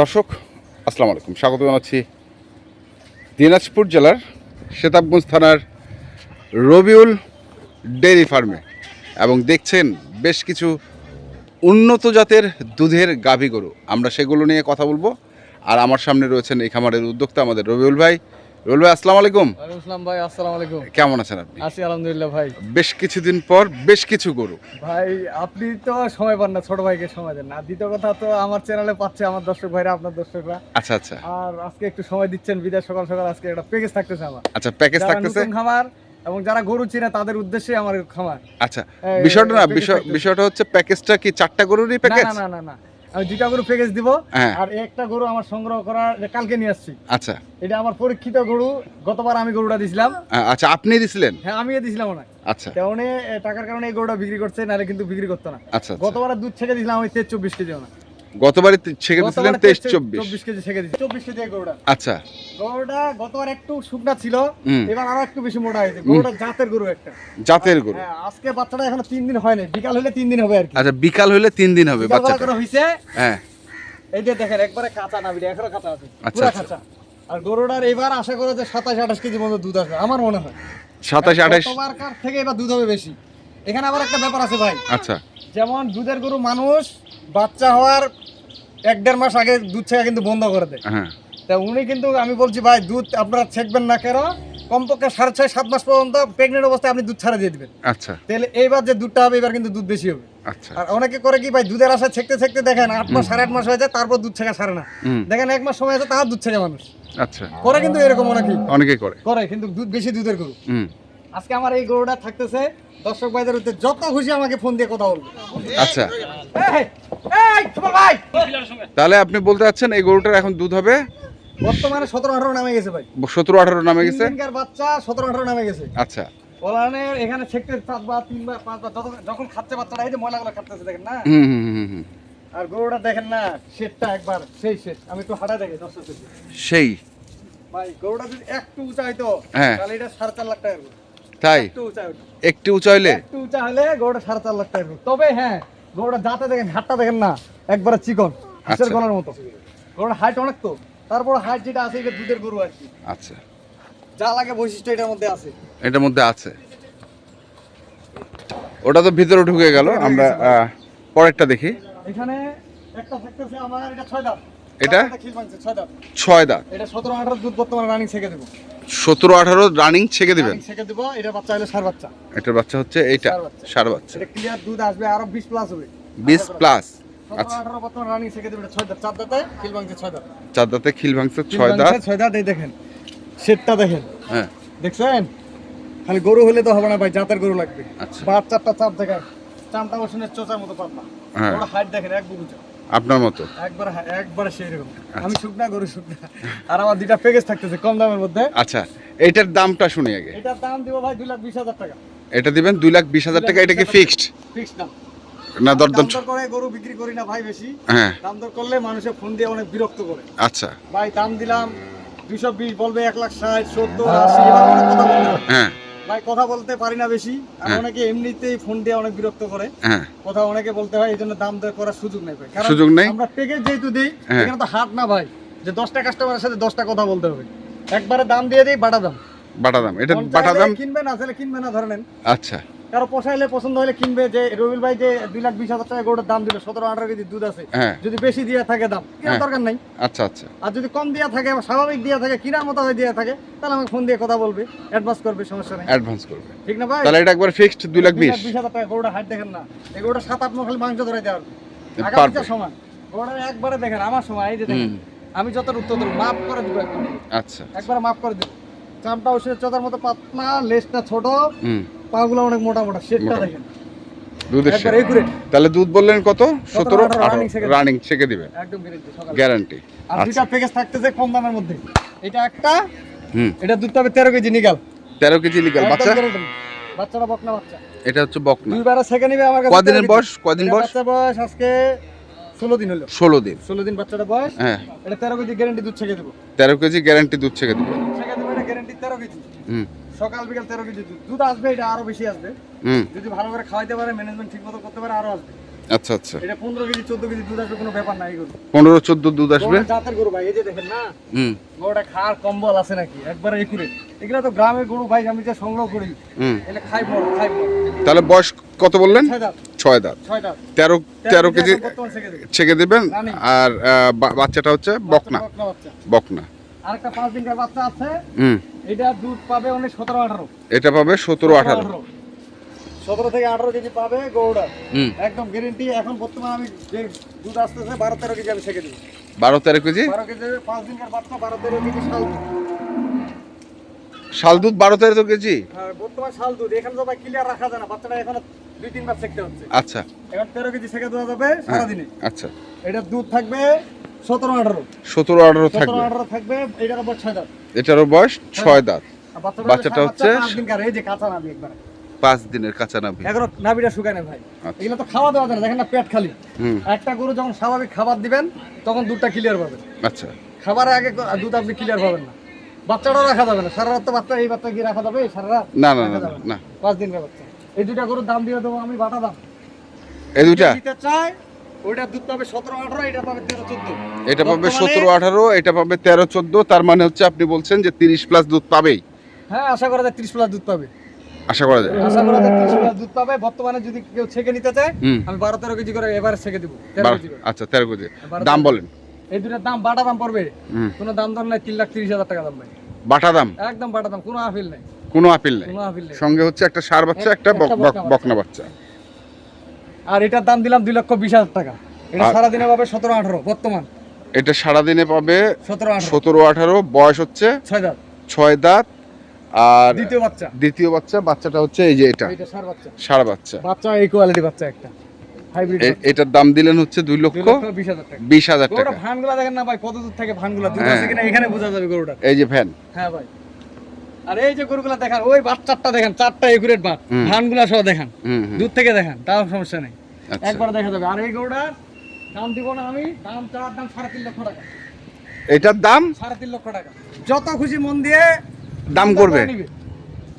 দর্শক, আসসালামু আলাইকুম। স্বাগত জানাচ্ছি দিনাজপুর জেলার সেতাবগঞ্জ থানার রবিউল ডেইরি ফার্মে। এবং দেখছেন বেশ কিছু উন্নত জাতের দুধের গাভী গরু। আমরা সেগুলো নিয়ে কথা বলব। আর আমার সামনে রয়েছেন এই খামারের উদ্যোক্তা আমাদের রবিউল ভাই। রবিউল ভাই আসসালামু আলাইকুম। আসসালাম ভাই আসসালামু আলাইকুম। কেমন আছেন আপনি? আছি আলহামদুলিল্লাহ ভাই। বেশ কিছুদিন পর বেশ কিছু গরু। ভাই আপনি তো সময় পান না ছোট ভাইকে সময় দেন না। দ্বিতীয় কথা তো আমার চ্যানেলে পাচ্ছে আমার দর্শক ভাইরা আপনার দর্শকরা। আচ্ছা আচ্ছা। আর আজকে একটু সময় দিচ্ছেন বিদায় সকাল সকাল আজকে একটা প্যাকেজ থাকতেছে আমার। আচ্ছা প্যাকেজ থাকতেছে? খামার এবং যারা গরু চিনে তাদের উদ্দেশ্যে আমার খামার। আচ্ছা বিষয়টা না। বিষয়টা হচ্ছে প্যাকেজটা কি চারটা গরুরই প্যাকেজ না না না না। আমি দুইটা গরু প্যাকেজ দিব হ্যাঁ। আর একটা গরু আমার সংগ্রহ করার কালকে নিয়ে আসছি। আচ্ছা। এটা আমার পরীক্ষিত গরু গতবার আমি গরুটা দিছিলাম। আচ্ছা আপনি দিছিলেন? হ্যাঁ আমিও দিছিলাম ওনাকে আচ্ছা। তেমনি টাকার কারণে এই গরুটা বিক্রি করছে নাহলে কিন্তু বিক্রি করতো না। আচ্ছা আচ্ছা। গতবার দুধ ছেড়ে দিছিলাম আমি তেজ চব্বিশ কেজি না গতবারে ছেড়ে দিয়েছিলেন তেইশ চব্বিশ। চব্বিশ কেজি ছেড়ে দিচ্ছি চব্বিশ কেজি গরুটা। আচ্ছা। গরুটা গতবার একটু শুকনা ছিল এবার আরও একটু বেশি মোটা হয়েছে। গরুটা জাতের গরু একটা। জাতের গরু। হ্যাঁ আজকে বাচ্চাটা এখনও তিন দিন হয়নি বিকাল হলে তিন দিন হবে আর কি। আচ্ছা বিকাল হলে তিন দিন হবে বেলা বাচ্চাটা। করে হয়েছে হ্যাঁ। এই যে দেখেন একবারে কাঁচা না বিড়ি এখনও কাঁচা আছে আচ্ছা, আচ্ছা। কাঁচা। আর গরুটার এবার আশা করে যে সাতাশ আঠাশ কেজি মতো দুধ আসবে আমার মনে হয়। সাতাশ আঠাশ। থেকে এবার দুধ হবে বেশি। এখানে আবার একটা ব্যাপার আছে ভাই। আচ্ছা। যেমন দুধের গরু মানুষ বাচ্চা হওয়ার এক দেড় মাস আগে দুধ ছেঁকা কিন্তু বন্ধ করে দেয়। হ্যাঁ। তা উনি কিন্তু আমি বলছি ভাই দুধ আপনারা ছেঁকবেন না কেন? কমপক্ষে সাড়ে ছয় সাত মাস পর্যন্ত প্রেগনেন্ট অবস্থায় আপনি দুধ ছাড়া দিয়ে দিবেন। আচ্ছা। তাহলে এইবার যে দুধটা হবে এবার কিন্তু দুধ বেশি হবে। আচ্ছা। আর অনেকে করে কি ভাই দুধের আশা ছেঁকতে ছেঁকতে দেখেন আট মাস সাড়ে আট মাস হয়ে যায় তারপর দুধ ছেঁকা সারে না। দেখেন এক মাস সময় আছে তার দুধ ছেঁকে মানুষ। আচ্ছা। করে কিন্তু এরকম অনেকেই। অনেকে করে। করে কিন্তু দুধ বেশি দুধের গরু। আজকে আমার এই গরুটা থাকতেছে। দর্শক ভাইদের উদ্দেশ্যে যত খুশি আমাকে ফোন দিয়ে কথা বলবে। আচ্ছা। তাহলে আপনি বলতে চাচ্ছেন এই গরুটার এখন দুধ হবে? বর্তমানে সতেরো আঠারো নামে গেছে ভাই। সতেরো আঠারো নামে গেছে? বাচ্চা সতেরো আঠারো নামে গেছে। আচ্ছা। ওলানের এখানে ছেকতে সাতবার তিনবার পাঁচবার যখন খাচ্ছে বাচ্চাটা এই যে ময়লাগুলো খাচ্ছে দেখেন না? হুম হুম হুম হুম আর গরুটা দেখেন না একবার সেই শেট আমি একটু হাঁটা দেখি সেই। ভাই গরুটা যদি একটু উঁচা হইতো হ্যাঁ। তাহলে এটা সাড়ে চার লাখ টাকা তাই? একটু উঁচা একটু উঁচা হলে গরুটা সাড়ে চার লাখ টাকা। তবে হ্যাঁ গরুটা দেখেন দেখেন না একবারে চিকন হাঁসের আচ্ছা। গলার মতো। গরুটা হাইট অনেক তো। তারপর হাইট যেটা আছে এটা দুধের গরু আর কি। আচ্ছা। যা লাগে বৈশিষ্ট্য এটার মধ্যে আছে। এটার মধ্যে আছে। ওটা তো ভিতরে ঢুকে গেল আমরা পরেরটা দেখি। এখানে একটা থাকতেছে আমার এটা ছয় দাঁত। এটা? ছয় দাঁত। ছয় দাঁত। এটা সতেরো আঠারো দুধ বর্তমানে রানিং ছেঁকে দেবো। সতেরো আঠারো রানিং ছেকে দিবেন। ছেঁকে দেবো এটা বাচ্চা হলে সার বাচ্চা। এটার বাচ্চা হচ্ছে এইটা সার বাচ্চা। এটা ক্লিয়ার দুধ আসবে আরও বিশ প্লাস হবে। বিশ প্লাস আচ্ছা। আঠারো বর্তমানে রানিং ছেঁকে দেবে ছয় দাঁত। চার দাঁতে খিল ভাঙছে ছয় দাঁত। চার দাঁতে খিল ভাঙছে ছয় দাঁত। ছয় দাঁত এই দেখেন শেডটা দেখেন। হ্যাঁ। দেখছেন? খালি গরু হলে তো হবে না ভাই জাতের গরু লাগবে। আচ্ছা। বাচ্চারটা চাপ দেখেন চামটা বসনের চোচার মতো পাতলা। হ্যাঁ। ওটা হাইট দেখেন এক বুকু চা আপনার মতো? একবার হা- একবার সেই রকম আচ্ছা। আমি শুকনা গরু শুকনা। আর আমার দুইটা প্যাকেজ থাকতেছে কম দামের মধ্যে। আচ্ছা এইটার দামটা শুনি আগে। এটার দাম দিব ভাই দুই লাখ বিশ হাজার টাকা। এটা দিবেন দুই লাখ বিশ হাজার টাকা এটা কি ফিক্সড ফিক্সড দাম। না দরদাম দর করে গরু বিক্রি করি না ভাই বেশি। হ্যাঁ। দাম দর করলে মানুষের ফোন দিয়ে অনেক বিরক্ত করে। আচ্ছা। ভাই দাম দিলাম দুইশো বিশ বলবে এক লাখ ষাট সত্তর আশি এবার অনেক কথা বলতে হয়। ভাই কথা বলতে পারি না বেশি। আর হ্যাঁ। অনেকে এমনিতেই ফোন দিয়ে অনেক বিরক্ত করে। হ্যাঁ। কথা অনেকে বলতে হয় এই জন্য দাম দর করার সুযোগ নেই ভাই। কারণ সুযোগ নেই? আমরা প্যাকেজ যেহেতু দিই হ্যাঁ। এখানে তো হাট না ভাই। যে দশটা কাস্টমারের সাথে দশটা কথা বলতে হবে। একবারে দাম দিয়ে দিই বাটা দাম। বাটা দাম। এটা বাটা দাম কিনবেন আসলে কিনবেন কিনবে না ধরে নেন। আচ্ছা। কারও পোষাইলে পছন্দ হলে কিনবে যে রবিল ভাই যে দুই লাখ বিশ হাজার টাকা গরুটার দাম দিল সতেরো আঠারো কেজি দুধ আছে। হ্যাঁ। যদি বেশি দিয়ে থাকে দাম কেনার হ্যাঁ। দরকার নাই। আচ্ছা আচ্ছা। আর যদি কম দিয়ে থাকে স্বাভাবিক দিয়ে থাকে কিনার মতো হয়ে দিয়ে থাকে তাহলে আমাকে ফোন দিয়ে কথা বলবে অ্যাডভান্স করবে সমস্যা নেই। অ্যাডভান্স করবে। ঠিক না ভাই? তাহলে এটা একবার ফিক্সড দুই লাখ বিশ। বিশ হাজার টাকা গরুটা হাইট দেখেন না। এই গরুটা সাত আট মহল মাংস ধরে দেওয়ার। আগামীটা সমান গরুটা একবারে দেখেন আমার সময় এই যে দেখেন আমি যত উত্তর দেবো মাপ করে দিব একবার আচ্ছা একবারে মাপ করে দিব। চামটা ওষুধের চোদার মতো পাতলা লেজটা ছোট। পাগুলো অনেক মোটা মোটা শেডটা মোটা। দেখেন। দুধের তাহলে দুধ বললেন কত? সতেরো রানিং ছেকে দিবেন গ্যারেন্টি আর দুইটা প্যাকেজ থাকতেছে কম দামের মধ্যে। এটা একটা হুম। এটা দুধ হবে তেরো কেজি নিকাল। তেরো কেজি একদম বাচ্চা? বাচ্চাটা বকনা বাচ্চা। এটা হচ্ছে বকনা। দুইবার সেকেন্ড নিবে আমার কাছে কদিনের বয়স? কদিন বয়স? আজকে ষোলো দিন হলো। ষোলো দিন। ষোলো দিন বাচ্চাটা বয়স। হ্যাঁ। এটা তেরো কেজি গ্যারেন্টি দুধ ছেঁকে দেবো। তেরো কেজি গ্যারান্টি দুধ ছেকে দেবো। এটা গ্যারেন্টি তেরো কেজি। হুম। সকাল বিকাল তেরো কেজি দুধ। দুধ আসবে এটা আরও বেশি আসবে। হুম। যদি ভালো করে খাওয়াইতে পারে ম্যানেজমেন্ট ঠিক মতো করতে পারে আরও আসবে। আচ্ছা আচ্ছা। এটা পনেরো কেজি চোদ্দ কেজি দুধ আসবে কোনো ব্যাপার নাই এগুলো পনেরো চোদ্দ দুধ আসবে? জাতের গরু ভাই এই যে দেখেন না? হুম। গরুটা খাওয়ার কম্বল আছে নাকি? একবারে একুরে। এগুলো তো গ্রামের গরু ভাই আমি যে সংগ্রহ করি হুম। এটা খাই বড় খাই তাহলে বয়স কত বললেন? ছয় দাঁত। ছয় দাঁত। ছয় দাঁত। তেরো তেরো কেজি ছেকে দেবে। ছেঁকে দেবেন। আর বাচ্চাটা হচ্ছে বকনা। বকনা। আরেকটা পাঁচ দিনকার বাচ্চা আছে। হুম। এটা দুধ পাবে অনেক সতেরো আঠারো। এটা পাবে সতেরো আঠারো। সতেরো থেকে আঠারো কেজি পাবে গৌড়া একদম গ্যারেন্টি এখন বর্তমানে আমি যে দুধ আসতেছে বারো তেরো কেজি আমি ছেকে দেবো। বারো তেরো কেজি? বারো কেজি পাঁচ দিনকার বাচ্চা বারো তেরো কেজি শাল দুধ। শাল দুধ বারো তেরো কেজি? আর বর্তমান শাল দুধ। এখানে তো ক্লিয়ার রাখা যায় না বাচ্চাটা এখন দুই তিনবার ছেকতে হচ্ছে। আচ্ছা। এখন তেরো কেজি ছেকে দেওয়া যাবে হ্যাঁ, সারাদিনে আচ্ছা। এটার দুধ থাকবে সতেরো আঠারো। সতেরো আঠারো সতেরো থাকবে আঠারো থাকবে এটার উপর ছয় দাঁত। এটারও বয়স ছয় দাঁত। বাচ্চাটা হচ্ছে পাঁচ দিনের কাঁচা নাভি। এগারো নাবিটা শুকায় না ভাই। আচ্ছা। এগুলো তো খাওয়া দাওয়া যায় না দেখেন না পেট খালি। একটা গরু যখন স্বাভাবিক খাবার দিবেন তখন দুধটা ক্লিয়ার পাবেন। আচ্ছা। খাবারের আগে দুধ আপনি ক্লিয়ার পাবেন না। বাচ্চাটাও রাখা যাবে না। সারা রাত তো বাচ্চা এই বাচ্চা কি রাখা যাবে? সারা রাত না না না না, পাঁচ দিনের বাচ্চা। এই দুইটা গরুর দাম দিয়ে দেবো আমি বাটা দাম। এই দুটা চাই এটা পাবে সতেরো আঠারো এটা পাবে তেরো চোদ্দ তার মানে হচ্ছে আপনি বলছেন যে তিরিশ প্লাস দুধ পাবেই। হ্যাঁ আশা করা যায় ত্রিশ প্লাস দুধ পাবে। আশা করা যায়। আশা করা যায় ত্রিশ প্লাস দুধ পাবে। বর্তমানে যদি কেউ ছেকে নিতে চায় আমি বারো তেরো কেজি করে এবারে ছেকে দিব। আচ্ছা তেরো কেজি। দাম বলেন। এই দুটার দাম বাটা দাম পড়বে। কোনো দাম দর নাই তিন লাখ তিরিশ হাজার টাকা দাম ভাই বাটা দাম? একদম বাটা দাম কোনো আপিল নাই। কোনো আপিল নেই। সঙ্গে হচ্ছে একটা সার বাচ্চা একটা বক- একটা বক- বকনা বকনা বাচ্চা। আর এটার দাম দিলাম দুই লক্ষ বিশ হাজার টাকা। এটা সারাদিনে পাবে সতেরো আঠারো বর্তমান। এটা সারাদিনে পাবে সতেরো আঠারো। সতেরো আঠারো বয়স হচ্ছে ছয় দাঁত। ছয় দাঁত আর দ্বিতীয় বাচ্চা। দ্বিতীয় বাচ্চা বাচ্চাটা হচ্ছে এই যে এটা। সার বাচ্চা। বাচ্চা। এই কোয়ালিটি বাচ্চা একটা। এটার দাম দিলেন হচ্ছে দুই লক্ষ বিশ হাজার টাকা। ভানগুলা দেখেন না ভাই কত দূর থেকে ভানগুলা হ্যাঁ। এখানে বোঝা যাবে গরুটা। এই যে ফ্যান হ্যাঁ ভাই। আর এই যে গরুগুলা দেখান ওই বাচ্চাটা দেখেন চারটা একুরেট বাট হুম। ভানগুলা সহ দেখান। দূর থেকে দেখান তাও সমস্যা নেই। আচ্ছা। একবার দেখা যাবে আর এই গরুটার দাম দিব না আমি দাম চাওয়ার দাম সাড়ে তিন লক্ষ টাকা। এটার দাম? সাড়ে তিন লক্ষ টাকা। যত খুশি মন দিয়ে দাম করবে।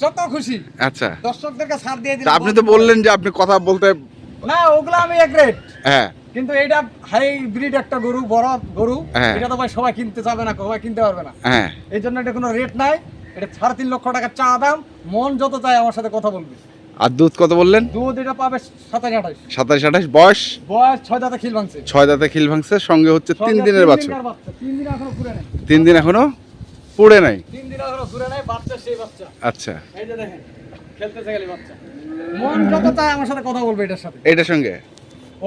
যত খুশি। আচ্ছা। দর্শকদেরকে ছাড় দিয়ে দিলাম আপনি তো বললেন যে আপনি কথা বলতে না ওগুলা আমি এক রেট হ্যাঁ। কিন্তু এইটা হাই ব্রিড একটা গরু বড় গরু। হ্যাঁ। এটা তো ভাই সবাই কিনতে চাবে না সবাই কিনতে পারবে না। হ্যাঁ। এই জন্য এটা কোনো রেট নাই। এটা সাড়ে তিন লক্ষ টাকা চা দাম। মন যত চায় আমার সাথে কথা বলবে। আর দুধ কত বললেন? দুধ এটা পাবে সাতাশ আঠাশ। সাতাশ আঠাশ। বয়স? বয়স ছয় দাঁতে খিল ভাঙছে। ছয় দাঁতে খিল ভাঙছে সঙ্গে হচ্ছে তিন দিনের বাচ্চা। তিন দিন এখনও ঘুরে নেই। তিন দিন এখনও পুড়ে নাই? বাচ্চা সেই বাচ্চা। আচ্ছা। এই যে দেখেন খেলতেছে গেলে বাচ্চা। মন যত চায় আমার সাথে কথা বলবে এটার সাথে। এটার সঙ্গে?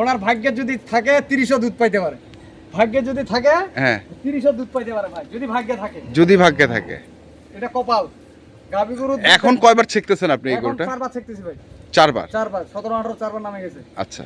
ওনার ভাগ্যে যদি থাকে তিরিশও দুধ পাইতে পারে। ভাগ্যে যদি থাকে হ্যাঁ। তিরিশও দুধ পাইতে পারে ভাই যদি ভাগ্যে থাকে। যদি ভাগ্যে থাকে। এটা কপাল। গাভী গরু এখন কয়বার ছেকতেছেন আপনি এই গরুটা? চারবার ছেকতেছি ভাই। চারবার? চারবার সতেরো আঠারো চারবার নামে গেছে। আচ্ছা।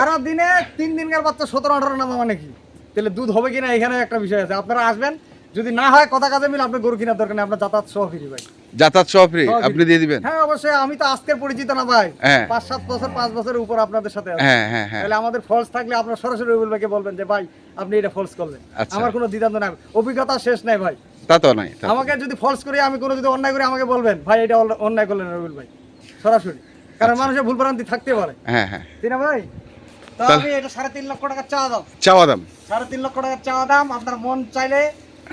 সারা দিনে তিন দিনকার বাচ্চা সতেরো আঠারো নামা মানে কি? তাহলে দুধ হবে কিনা এখানে একটা বিষয় আছে। আপনারা আসবেন যদি না হয় কথা কাজে মিলে আপনার গরু কেনার দরকার নেই আপনার যাতায়াত সহ ফিরি ভাই। যাতায়াত সহ ফ্রি? আপনি দিয়ে দিবেন? হ্যাঁ অবশ্যই আমি তো আজকের পরিচিত না ভাই। হ্যাঁ। পাঁচ সাত বছর পাঁচ বছরের উপর আপনাদের সাথে আছি। হ্যাঁ হ্যাঁ হ্যাঁ। তাহলে আমাদের ফলস থাকলে আপনার সরাসরি রবিউল ভাইকে বলবেন যে ভাই আপনি এটা ফলস করলেন। আচ্ছা। আমার কোনো দ্বিধান্ত নাই। অভিজ্ঞতা শেষ নাই ভাই। তা তো নাই আমাকে যদি ফলস করি আমি কোনো যদি অন্যায় করি আমাকে বলবেন। ভাই এটা অন্যায় করলেন রবিউল ভাই। সরাসরি। কারণ আচ্ছা। মানুষের ভুল ভ্রান্তি থাকতে পারে। হ্যাঁ হ্যাঁ। তাই না ভাই? তো আমি এটা সাড়ে তিন লক্ষ টাকা চা দাম। চাওয়া দাম। সাড়ে তিন লক্ষ টাকা চা দাম আপনার মন চাইলে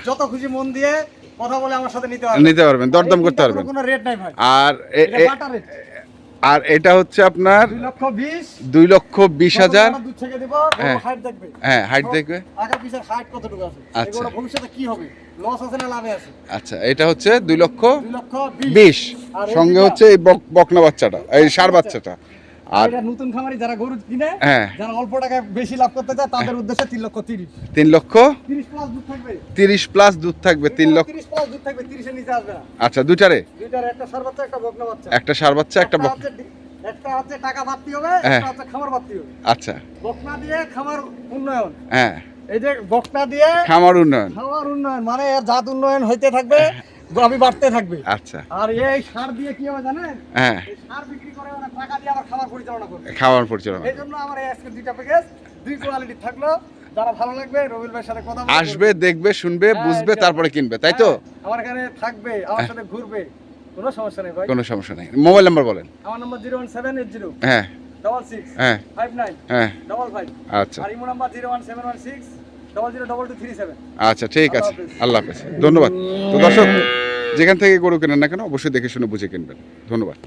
যত খুশি মন দিয়ে কথা বলে আমার সাথে নিতে পারবেন। নিতে পারবেন দরদাম করতে পারবেন। কোনো রেট নাই ভাই। আর আর এটা হচ্ছে আপনার দুই লক্ষ বিশ। হাজার। হ্যাঁ। হাইট দেখবে। হ্যাঁ হাইট দেখবে। আচ্ছা। আচ্ছা এটা হচ্ছে দুই লক্ষ বিশ। সঙ্গে হচ্ছে এই বক- বকনা বাচ্চাটা এই সার বাচ্চাটা। আর নতুন খামারি যারা গরু কিনে হ্যাঁ। যারা অল্প টাকায় বেশি লাভ করতে চায় তাদের উদ্দেশ্যে তিন লক্ষ তিরিশ। তিন লক্ষ তিরিশ প্লাস দুধ থাকবে। তিরিশ প্লাস দুধ থাকবে তিন লক্ষ দুধ থাকবে তিরিশের নিচে আসবে না। আচ্ছা দুইটারে? দুইটার একটা সার বাচ্চা একটা বকনা বাচ্চা। একটা সার বাচ্চা একটা একটা হচ্ছে টাকা বাড়তি হবে হ্যাঁ। একটা হচ্ছে খামার বাড়তি হবে। আচ্ছা। বকনা দিয়ে খামার উন্নয়ন। হ্যাঁ। এই যে বকনা দিয়ে খামার উন্নয়ন। খামার উন্নয়ন মানে এর জাত উন্নয়ন হইতে থাকবে আমি বাড়তে থাকবে। আচ্ছা। আর এই সার দিয়ে কি হবে জানেন? হ্যাঁ। সার বিক্রি খামার পরিচালনা করবে। খামার পরিচালনা এই জন্য আমার আজকে দুইটা প্যাকেজ দুই কোয়ালিটি থাকল। যারা ভালো লাগবে রবিল ভাইয়ের সাথে কথা আসবে দেখবে শুনবে হ্যাঁ, বুঝবে তারপরে কিনবে তাই তো? হ্যাঁ, আমার এখানে থাকবে আমার সাথে ঘুরবে। কোনো সমস্যা নেই ভাই। কোনো সমস্যা নেই। মোবাইল নাম্বার বলেন। আমার নম্বর zero one seven eight zero. হ্যাঁ। Double six. হ্যাঁ। Five nine. হ্যাঁ। Double five. আচ্ছা। আর imo number zero one seven one six double zero double two three seven. আচ্ছা ঠিক আছে। আল্লাহ হাফেজ। ধন্যবাদ। তো দর্শক যেখান থেকে গরু কেনেন না কেন অবশ্যই দেখে শুনে বুঝে কিনবেন। ধন্যবাদ।